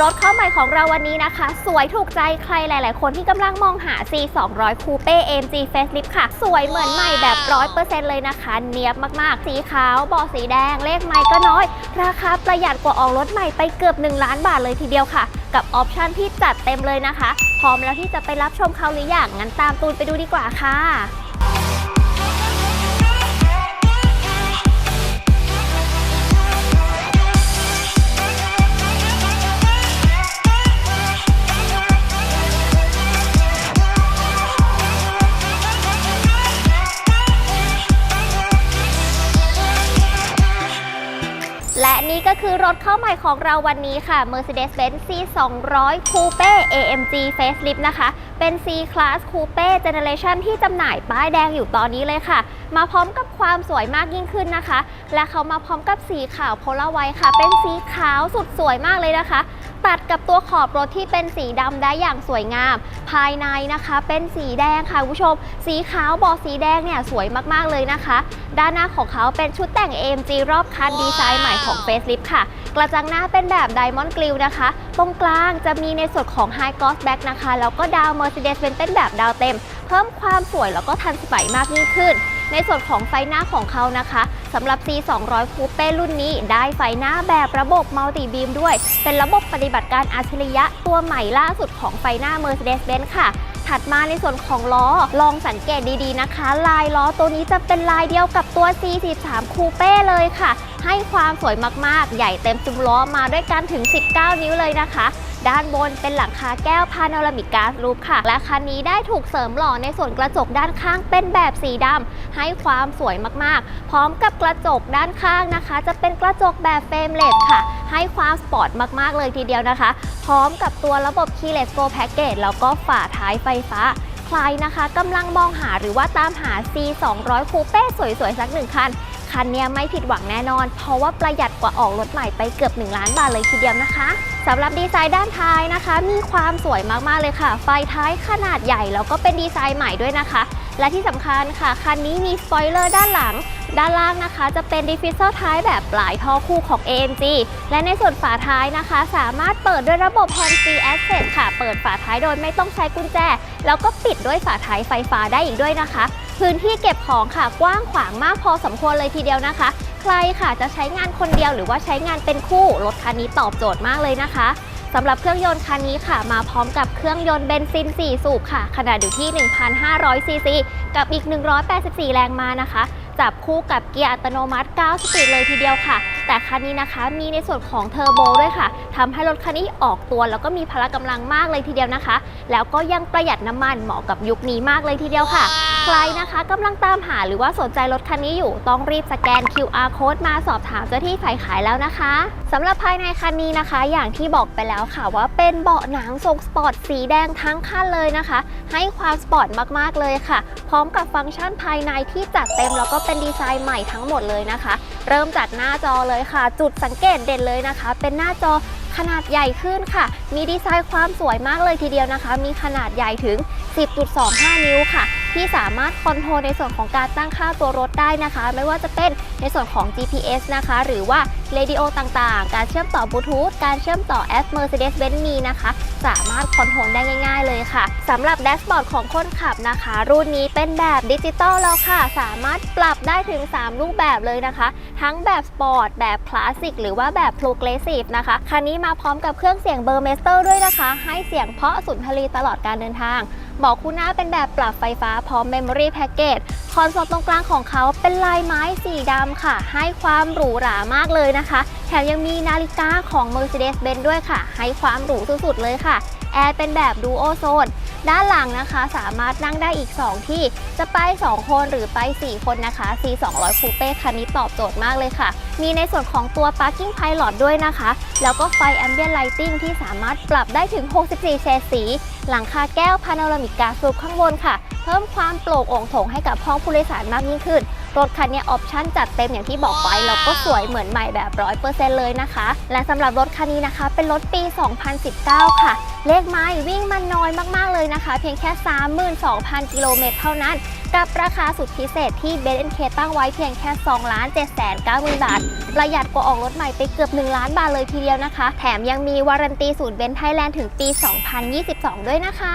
รถเข้าใหม่ของเราวันนี้นะคะ สวยถูกใจใครหลาย ๆ คนที่กำลังมองหา C 2 0 0 Coupe AMG Facelift ค่ะ สวยเหมือนใหม่แบบ 100%เลยนะคะ เนียบมากๆ สีขาวเบาสีแดง เลขไม้ก็น้อย ราคาประหยัดกว่าออกรถใหม่ไปเกือบ 1 ล้านบาทเลยทีเดียวค่ะ กับออปชั่นที่จัดเต็มเลยนะคะ พร้อมแล้วที่จะไปรับชมเขาหรือยังงั้นตามตูนไปดูดีกว่าค่ะ นี่ก็คือรถเข้าใหม่ของเราวันนี้ค่ะ Mercedes-Benz C 2 0 0 Coupe AMG Facelift นะคะ เป็น C Class Coupe Generation ที่จำหน่ายป้ายแดงอยู่ตอนนี้เลยค่ะ มาพร้อมกับความสวยมากยิ่งขึ้นนะคะ และเขามาพร้อมกับสีขาวโพลาไวค่ะ เป็นสีขาวสุดสวยมากเลยนะคะ ตัดกับตัวขอบรถที่เป็นสีดำได้อย่างสวยงาม ภายในนะคะเป็นสีแดงค่ะคุณผู้ชม สีขาวเบาะสีแดงเนี่ยสวยมากๆเลยนะคะ ด้านหน้าของเขาเป็นชุดแต่ง AMG รอบคันดีไซน์ใหม่ของ Facelift ค่ะ กระจังหน้าเป็นแบบ Diamond Grille นะคะ ตรงกลางจะมีในส่วนของ High Gloss Back นะคะ แล้วก็ดาว Mercedes-Benz เป็นแบบดาวเต็ม เพิ่มความสวยแล้วก็ทันสมัยมากยิ่งขึ้น ในส่วนของไฟหน้าของเขานะคะสำหรับ C 2 0 0 Coupe รุ่นนี้ได้ไฟหน้าแบบระบบ Multi Beam ด้วย เป็นระบบปฏิบัติการอัจฉริยะตัวใหม่ล่าสุดของไฟหน้า Mercedes-Benz ค่ะถัดมาในส่วนของล้อลองสังเกตดีๆนะคะ ลายล้อตัวนี้จะเป็นลายเดียวกับตัว C43 Coupe เลยค่ะ ให้ความสวยมากๆ ใหญ่เต็มซุ้มล้อมาด้วยกันถึง 19 นิ้วเลยนะคะ ด้านบนเป็นหลังคาแก้วพาโนรามิกกาสรูปค่ะ และคันนี้ได้ถูกเสริมหล่อในส่วนกระจกด้านข้างเป็นแบบสีดำให้ความสวยมากๆ พร้อมกับกระจกด้านข้างนะคะ จะเป็นกระจกแบบเฟรมเลสค่ะ ให้ความสปอร์ตมากๆเลยทีเดียวนะคะ พร้อมกับตัวระบบ Keyless Go Package แล้วก็ฝาท้ายไฟฟ้าใครนะคะกำลังมองหาหรือว่าตามหา C 2 0 0 Coupe สวยๆ สักหนึ่งคัน คันเนี้ยไม่ผิดหวังแน่นอน เพราะว่าประหยัดกว่าออกรถใหม่ไปเกือบ 1 ล้านบาทเลยทีเดียวนะคะ สำหรับดีไซน์ด้านท้ายนะคะ มีความสวยมากๆเลยค่ะ ไฟท้ายขนาดใหญ่แล้วก็เป็นดีไซน์ใหม่ด้วยนะคะ และที่สำคัญค่ะ คันนี้มีสปอยเลอร์ด้านหลัง ด้านล่างนะคะ จะเป็นดิฟฟิเซอร์ท้ายแบบปลายท่อคู่ของ AMG และในส่วนฝาท้ายนะคะ สามารถเปิดด้วยระบบ Hand Free Access ค่ะ เปิดฝาท้ายโดยไม่ต้องใช้กุญแจ แล้วก็ปิดด้วยฝาท้ายไฟฟ้าได้อีกด้วยนะคะ พื้นที่เก็บของค่ะกว้างขวางมากพอสมควรเลยทีเดียวนะคะ ใครค่ะจะใช้งานคนเดียวหรือว่าใช้งานเป็นคู่รถคันนี้ตอบโจทย์มากเลยนะคะสำหรับเครื่องยนต์คันนี้ค่ะ มาพร้อมกับเครื่องยนต์เบนซิน 4 สูบค่ะ ขนาดอยู่ที่ 1,500 ซีซี กับอีก 184 แรงม้านะคะ จับคู่กับเกียร์อัตโนมัติ 9 สปีดเลยทีเดียวค่ะแต่คันนี้นะคะมีในส่วนของเทอร์โบด้วยค่ะทำให้รถคันนี้ออกตัว แล้วก็มีพละกำลังมากเลยทีเดียวนะคะ แล้วก็ยังประหยัดน้ำมันเหมาะกับยุคนี้มากเลยทีเดียวค่ะ ใครนะคะกำลังตามหาหรือว่าสนใจรถคันนี้อยู่ต้องรีบสแกน QR code มาสอบถามเจ้าที่ฝ่ายขายแล้วนะคะสำหรับภายในคันนี้นะคะ อย่างที่บอกไปแล้วค่ะว่าเป็นเบาะหนังทรงสปอร์ตสีแดงทั้งคันเลยนะคะ ให้ความสปอร์ตมากๆเลยค่ะ พร้อมกับฟังก์ชันภายในที่จัดเต็มแล้วก็เป็นดีไซน์ใหม่ทั้งหมดเลยนะคะ เริ่มจากหน้าจอเลยค่ะ จุดสังเกตเด่นเลยนะคะ เป็นหน้าจอขนาดใหญ่ขึ้นค่ะ มีดีไซน์ความสวยมากเลยทีเดียวนะคะ มีขนาดใหญ่ถึง 10.25 นิ้วค่ะ ที่สามารถคอนโทรลในส่วนของการตั้งค่าตัวรถได้นะคะ ไม่ว่าจะเป็นในส่วนของ GPS นะคะ หรือว่าเรดิโอต่างๆ การเชื่อมต่อบลูทูธการเชื่อมต่อแอป Mercedes-Benz มีนะคะ สามารถคอนโทรลได้ง่าย ๆ เลยค่ะสำหรับแดชบอร์ดของคนขับนะคะ รุ่นนี้เป็นแบบดิจิตอลแล้วค่ะ สามารถปรับได้ถึง 3 รูปแบบเลยนะคะ ทั้งแบบสปอร์ตแบบคลาสสิกหรือว่าแบบ Progressive นะคะคันนี้มาพร้อมกับเครื่องเสียงเบอร์เมสเตอร์ด้วยนะคะ ให้เสียงเพาะสุนทรีตลอดการเดินทางเบอกคู่หน้าเป็นแบบปรับไฟฟ้าพร้อมเมมโมรี่แพ็กเกจคอนโซลตรงกลางของเขาเป็นลายไม้สีดำค่ะ ให้ความหรูหรามากเลยนะคะ แถมยังมีนาฬิกาของ Mercedes-Benz ด้วยค่ะ ให้ความหรูสุดๆเลยค่ะ แอร์เป็นแบบดูโอโซน ด้านหลังนะคะสามารถนั่งได้อีก 2 ที่ จะไป 2 คนหรือไป 4 คนนะคะ C 2 0 0 Coupe คันนี้ตอบโจทย์มากเลยค่ะ มีในส่วนของตัว Parking Pilot ด้วยนะคะ แล้วก็ไฟ Ambient Lighting ที่สามารถปรับได้ถึง 64 เฉดสี หลังคาแก้วพาโนรามิกกาสูบข้างบนค่ะ เพิ่มความโปร่งโองโถงให้กับห้องผู้โดยสารมากยิ่งขึ้น รถคันนี้ออปชั่นจัดเต็มอย่างที่บอกไปแล้วก็สวยเหมือนใหม่แบบ 100%เลยนะคะ และสำหรับรถคันนี้นะคะ เป็นรถปี 2019 ค่ะ เลขไม้วิ่งมันน้อยมาก ๆ เลยนะคะ เพียงแค่ 32,000 กิโลเมตรเท่านั้น กับราคาสุดพิเศษที่เบนซ์เคตั้งไว้เพียงแค่2ล้าน7 9 0 0 0 0บาท ประหยัดกว่าออกรถใหม่ไปเกือบ 1 ล้านบาทเลยทีเดียวนะคะ แถมยังมีวารันตีศูนย์เบนซ์ไทยแลนด์ถึงปี 2022 ด้วยนะคะ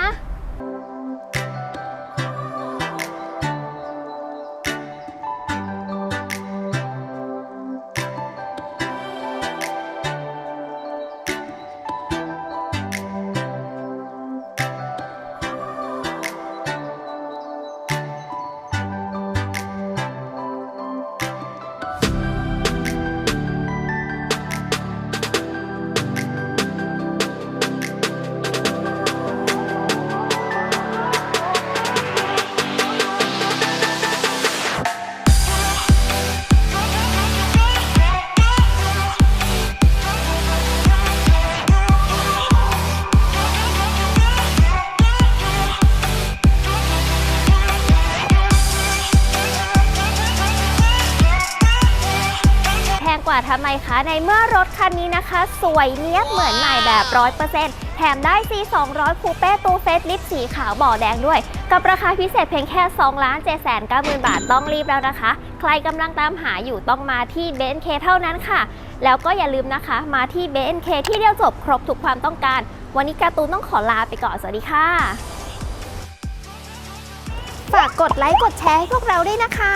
ทำไมคะ ในเมื่อรถคันนี้นะคะ สวยเนี้ยบเหมือนใหม่แบบ 100%แถมได้ C 200คูเป้ตูเฟสลิฟสีขาวบ่อแดงด้วย กับราคาพิเศษเพียงแค่2ล้าน7 9 0 0 0 0 บาทต้องรีบแล้วนะคะ ใครกำลังตามหาอยู่ต้องมาที่เบนเคเท่านั้นค่ะ แล้วก็อย่าลืมนะคะ มาที่เบนเคที่เดียวจบครบทุกความต้องการ วันนี้การ์ตูนต้องขอลาไปก่อน สวัสดีค่ะ ฝากกดไลค์กดแชร์ให้พวกเราด้วยนะคะ